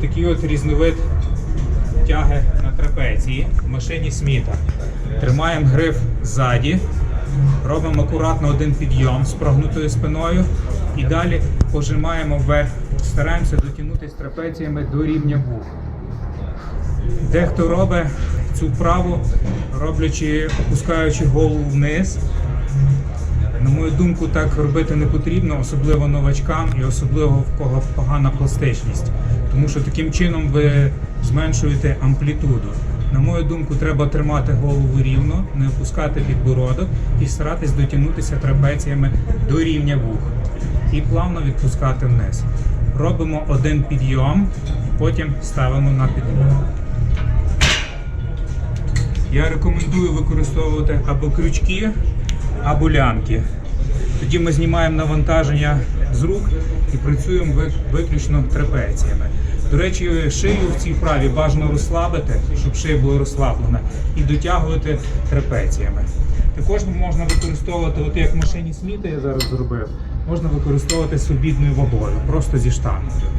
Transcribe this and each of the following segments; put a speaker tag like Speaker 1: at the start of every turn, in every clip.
Speaker 1: Такий от різновид тяги на трапеції в машині Сміта. Тримаємо гриф ззаді, робимо акуратно один підйом з прогнутою спиною і далі пожимаємо вверх. Стараємося дотягнутися трапеціями до рівня вух. Дехто робить цю вправу, роблячи, опускаючи голову вниз. Мою думку, так робити не потрібно, особливо новачкам і особливо в кого погана пластичність. Тому що таким чином ви зменшуєте амплітуду. На мою думку, треба тримати голову рівно, не опускати підбородок і старатись дотягнутися трапеціями до рівня вух. І плавно відпускати вниз. Робимо один підйом, потім ставимо на підлогу. Я рекомендую використовувати або крючки, або лямки. Тоді ми знімаємо навантаження з рук і працюємо виключно трапеціями. До речі, шию в цій вправі бажано розслабити, щоб шия була розслаблена, і дотягувати трапеціями. Також можна використовувати, от як в машині Сміта я зараз зробив, можна використовувати з обідною вагою, просто зі штангою.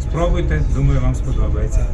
Speaker 1: Спробуйте, думаю, вам сподобається.